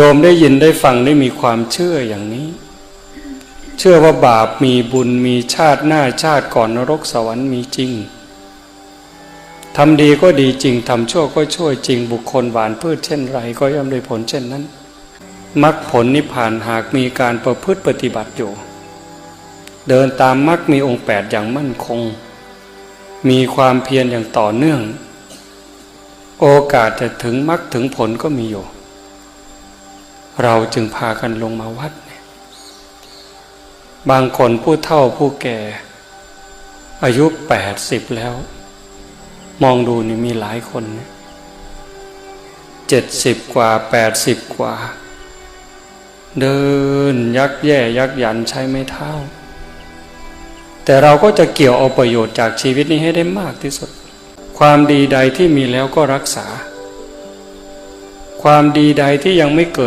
โยมได้ยินได้ฟังได้มีความเชื่ออย่างนี้ เชื่อว่าบาปมีบุญมีชาติหน้าชาติก่อนนรกสวรรค์มีจริงทำดีก็ดีจริงทำชั่วก็ช่วยจริงบุคคลหวานพืชเช่นไรก็ย่อมได้ผลเช่นนั้นมรรคผลนิพพานหากมีการประพฤติปฏิบัติอยู่ เดินตามมรรคมีองค์แปดอย่างมั่นคง มีความเพียรอย่างต่อเนื่อง โอกาสจะถึงมรรคถึงผลก็มีอยู่ เราจึงพากันลงมาวัดเนี่ยบางคนผู้เฒ่าผู้แก่ อายุแปดสิบแล้ว มองดูนี่มีหลายคนเจ็ดสิบกว่าแปดสิบกว่า เดินยักแย่ยักยันใช้ไม่เท้าแต่เราก็จะเกี่ยวเอาประโยชน์จากชีวิตนี้ให้ได้มากที่สุด ความดีใดที่มีแล้วก็รักษา ความดีใดที่ยังไม่เกิด